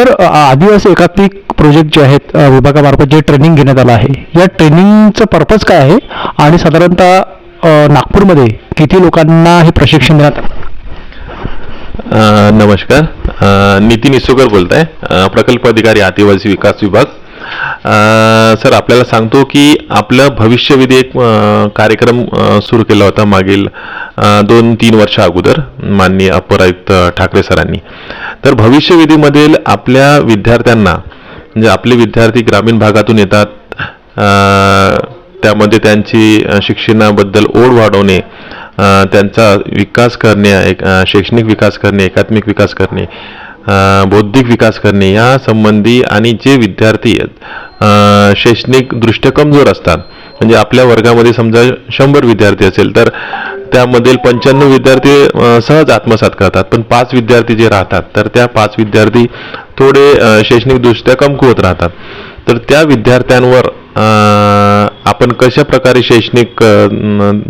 Sir आदिवासी एकात्मिक project जे आहेत विभागामार्फत जे ट्रेनिंग घेण्यात आलं आहे या ट्रेनिंगचं पर्पज काय आहे? आणि साधारणतः नागपूरमध्ये किती लोकांना हे प्रशिक्षण देण्यात आलं? नमस्कार. नितीन इसोकर बोलत आहे प्रकल्प अधिकारी आदिवासी विकास विभाग. सर आपल्याला सांगतो की आपलं भविष्यविधी एक कार्यक्रम सुरू केला होता मागील दोन तीन वर्ष अगोदर माननीय अपर आयुक्त ठाकरे सरांनी. तर भविष्यविधीमधील आपल्या विद्यार्थ्यांना म्हणजे आपले विद्यार्थी ग्रामीण भागातून येतात त्यामध्ये त्यांची शिक्षणाबद्दल ओढ वाढवणे त्यांचा विकास करणे एक शैक्षणिक विकास करणे एकात्मिक विकास करणे बौद्धिक विकास करणे या संबंधी आणि जे विद्यार्थी आहेत शैक्षणिक दृष्ट्या कमजोर असतात म्हणजे आपल्या वर्गामध्ये समजा शंभर विद्यार्थी असेल तर त्यामधील पंच्याण्णव विद्यार्थी सहज आत्मसात करतात. पण पाच विद्यार्थी जे राहतात तर त्या पाच विद्यार्थी थोडे शैक्षणिकदृष्ट्या कमकुवत राहतात. तर त्या विद्यार्थ्यांवर आपण कशा प्रकारे शैक्षणिक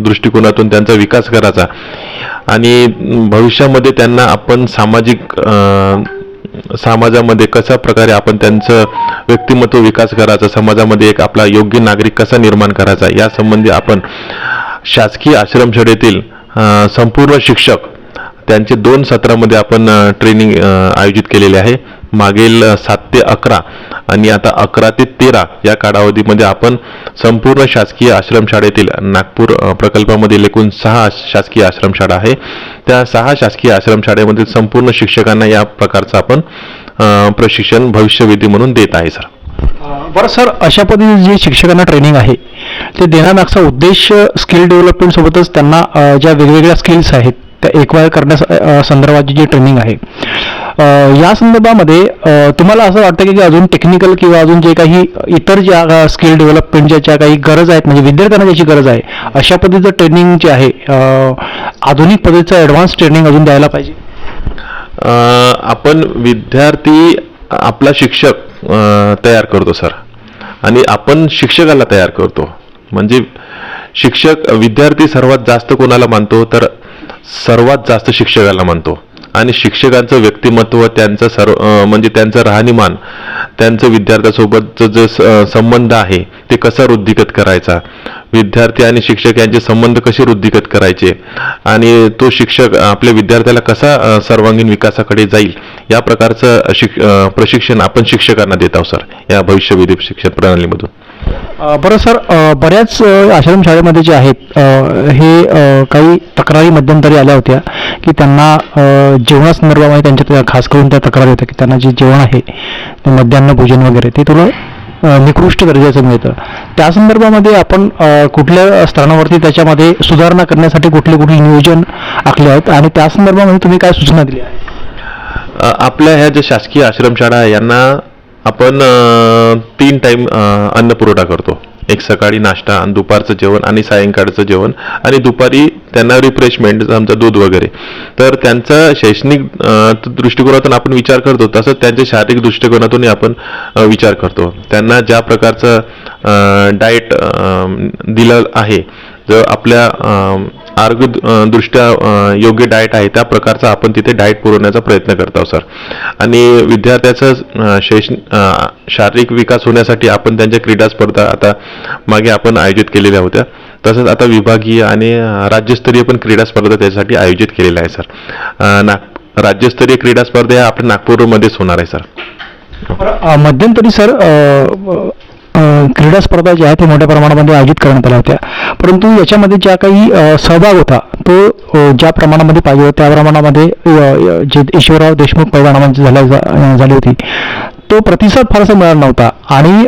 दृष्टिकोनातून त्यांचा विकास करायचा? आणि भविष्यामध्ये त्यांना आपण सामाजिक समाजामध्ये कशा प्रकारे आपण त्यांचं व्यक्तिमत्व विकास करायचा? समाजामध्ये एक आपला योग्य नागरिक कसा निर्माण करायचा? यासंबंधी आपण शासकीय आश्रमशाळेतील संपूर्ण शिक्षक त्यांचे दोन सत्रामध्ये आपण ट्रेनिंग आयोजित केलेले आहे. मागील सात ते अकरा आणि आता अकरा ते तेरा या कालावधीमध्ये आपण संपूर्ण शासकीय आश्रमशाळेतील नागपूर प्रकल्पामधील एकूण सहा शासकीय आश्रमशाळा आहे. त्या सहा शासकीय आश्रमशाळेमधील संपूर्ण शिक्षकांना या प्रकारचं आपण प्रशिक्षण भविष्यविधी म्हणून देत आहे सर. बरं सर अशा पद्धतीने जे शिक्षकांना ट्रेनिंग आहे ते देण्यामागचा उद्देश स्किल डेव्हलपमेंट सोबतच त्यांना ज्या वेगवेगळ्या स्किल्स आहेत त्या एक्वायर करण्यास संदर्भाची जी ट्रेनिंग आहे. या संदर्भामध्ये तुम्हाला असं वाटतं की अजून टेक्निकल किंवा अजून जे काही इतर ज्या स्किल डेव्हलपमेंटच्या ज्या काही गरज आहेत म्हणजे विद्यार्थ्यांना ज्याची गरज आहे अशा पद्धतीचं ट्रेनिंग जे आहे आधुनिक पद्धतीचं ॲडव्हान्स ट्रेनिंग अजून द्यायला पाहिजे? आपण विद्यार्थी आपला शिक्षक तयार करतो सर. आणि आपण शिक्षकाला तयार करतो. म्हणजे शिक्षक विद्यार्थी सर्वात जास्त कोणाला मानतो तर सर्वात जास्त शिक्षकाला मानतो आणि शिक्षकांचं व्यक्तिमत्व त्यांचं सर्व म्हणजे त्यांचं राहणीमान त्यांचं विद्यार्थ्यासोबतचं जे स- संबंध आहे ते कसा वृद्धिगत करायचा? विद्यार्थी आणि शिक्षक यांचे संबंध कसे वृद्धिगत करायचे? आणि तो शिक्षक आपल्या विद्यार्थ्याला कसा सर्वांगीण विकासाकडे जाईल? या प्रकारचं शिक प्रशिक्षण आपण शिक्षकांना देत आहोत सर. या भविष्यविधी शिक्षण प्रणालीमधून. बरं सर बऱ्याच आश्रमशाळेमध्ये जे आहेत हे काही तक्रारी मध्यंतरी आल्या होत्या की त्यांना जेवणासंदर्भामध्ये त्यांच्या त्या खास करून त्या तक्रारी होत्या की त्यांना जे जेवण आहे ते मध्यान्ह भोजन वगैरे ते थोडं निकृष्ट दर्जाचं मिळतं. त्या संदर्भामध्ये आपण कुठल्या स्तरावरती त्याच्यामध्ये सुधारणा करण्यासाठी कुठले कुठले नियोजन आखले आहेत आणि त्या संदर्भामध्ये तुम्ही काय सूचना दिल्या आपल्या ह्या ज्या शासकीय आश्रमशाळा आहे यांना आपण तीन टाईम अन्न पुरवठा करतो. एक सकाळी नाश्ता आणि दुपारचं जेवण आणि सायंकाळचं जेवण आणि दुपारी त्यांना रिफ्रेशमेंट आमचं दूध वगैरे. तर त्यांचा शैक्षणिक दृष्टिकोनातून आपण विचार करतो तसंच त्यांच्या शारीरिक दृष्टिकोनातूनही आपण विचार करतो. त्यांना ज्या प्रकारचं डाएट दिलं आहे जर आपल्या आरोग्य दृष्ट्या योग्य डाएट आहे त्या प्रकारचा आपण तिथे डाएट पुरवण्याचा प्रयत्न करत आहोत सर आणि विद्यार्थ्याचा अ, शैक्ष शारीरिक विकास होण्यासाठी आपण त्यांच्या क्रीडा स्पर्धा आता मागे आपण आयोजित केलेल्या होत्या. तसंच आता विभागीय आणि राज्यस्तरीय पण क्रीडा स्पर्धा त्यासाठी आयोजित केलेल्या आहे सर नाग राज्यस्तरीय क्रीडा स्पर्धा ह्या आपल्या नागपूरमध्येच होणार आहे सर मध्यंतरी सर क्रीडा स्पर्धा ज्या आहेत त्या मोठ्या प्रमाणामध्ये आयोजित करण्यात आल्या होत्या. परंतु याच्यामध्ये ज्या काही सहभाग होता तो ज्या प्रमाणामध्ये पाहिजे होता त्या प्रमाणामध्ये जे ईश्वरराव देशमुख परिणामांची झाल्या जा- झाली होती. तो प्रतिसाद फारसा मिळाला नव्हता. आणि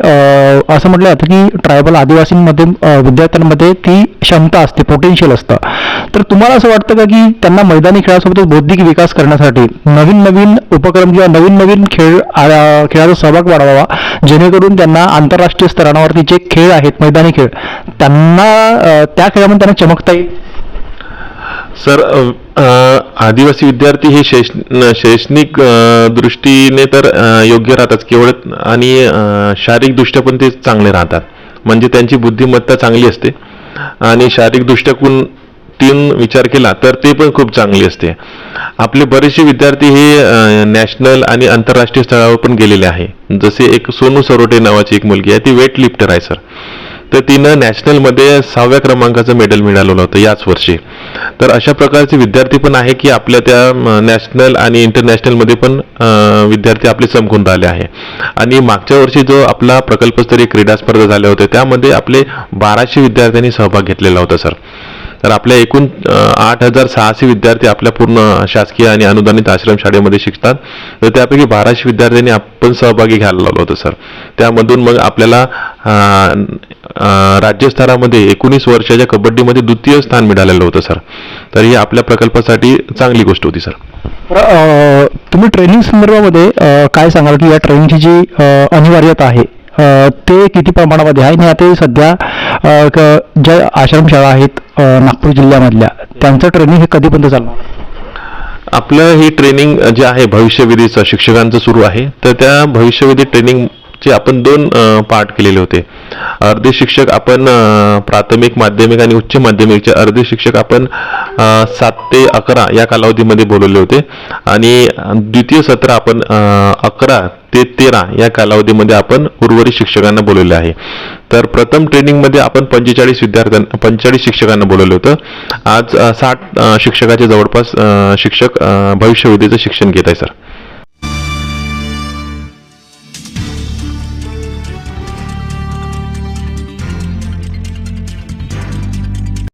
असं म्हटलं जातं की ट्रायबल आदिवासींमध्ये विद्यार्थ्यांमध्ये ती क्षमता असते पोटेन्शियल असतं. तर तुम्हाला असं वाटतं का की त्यांना मैदानी खेळासोबतच बौद्धिक विकास करण्यासाठी नवीन नवीन उपक्रम किंवा नवीन नवीन खेळ आ- खेळाचा सहभाग वाढवावा जेणेकरून त्यांना आंतरराष्ट्रीय स्तरावरती जे खेळ आहेत मैदानी खेळ त्यांना त्या खेळामध्ये त्यांना चमकता येईल? सर आदिवासी विद्यार्थी हे शैक्ष शैक्षणिक दृष्टीने तर योग्य राहतात केवळ आणि शारीरिकदृष्ट्या पण ते चांगले राहतात. म्हणजे त्यांची बुद्धिमत्ता चांगली असते. आणि शारीरिकदृष्ट्या कोण तीन विचार केला तर ते पण खूप चांगली असते. आपले बरेचसे विद्यार्थी हे नॅशनल आणि आंतरराष्ट्रीय स्तरावर पण गेलेले आहे. जसे एक सोनू सरोटे नावाची एक मुलगी आहे ती वेट लिफ्टर आहे सर. तर तिनं नॅशनलमध्ये सहाव्या क्रमांकाचं मेडल मिळालेलं होतं याच वर्षी. तर अशा प्रकारचे विद्यार्थी पण आहे की आपल्या त्या नॅशनल आणि इंटरनॅशनलमध्ये पण विद्यार्थी आपले चमकून राहिले आहे. आणि मागच्या वर्षी जो आपला प्रकल्पस्तरीय क्रीडा स्पर्धा झाल्या होत्या त्यामध्ये आपले बाराशे विद्यार्थ्यांनी सहभाग घेतलेला होता सर. तर आपल्या एकूण आठ हजार सहाशे विद्यार्थी आपल्या पूर्ण शासकीय आणि अनुदानित आश्रम शाळेमध्ये शिकतात. तर त्यापैकी बाराशे विद्यार्थ्यांनी आपण सहभागी घ्यायला लावलं होतं सर. त्यामधून मग आपल्याला राज्यस्तरामध्ये एकोणीस वर्षाच्या कबड्डीमध्ये द्वितीय स्थान मिळालेलं होतं सर. तर ही आपल्या प्रकल्पासाठी चांगली गोष्ट होती सर. तुम्ही ट्रेनिंग संदर्भामध्ये काय सांगाल की या ट्रेनिंगची जी अनिवार्यता आहे ते किती प्रमाणामध्ये आहे? आणि आता सध्या ज्या आश्रमशाळा आहेत नागपूर जिल्ह्यामधल्या त्यांचं ट्रेनिंग हे कधीपर्यंत चालणार? आपलं हे ट्रेनिंग जे आहे भविष्यविधीचं शिक्षकांचं सुरू आहे. तर त्या भविष्यविधी ट्रेनिंग चे आपण दोन पार्ट केलेले होते. अर्धे शिक्षक आपण प्राथमिक माध्यमिक आणि उच्च माध्यमिकचे अर्धे शिक्षक आपण सात ते अकरा या कालावधीमध्ये बोलवले होते. आणि द्वितीय सत्र आपण अकरा ते तेरा या कालावधीमध्ये आपण उर्वरित शिक्षकांना बोलवले आहे. तर प्रथम ट्रेनिंगमध्ये आपण पंचेचाळीस विद्यार्थ्यांना पंचेचाळीस शिक्षकांना बोलवलं होतं. आज साठ शिक्षकाच्या शिक्षकाचे जवळपास शिक्षक अ, भविष्यविधीचं शिक्षण घेत आहे सर.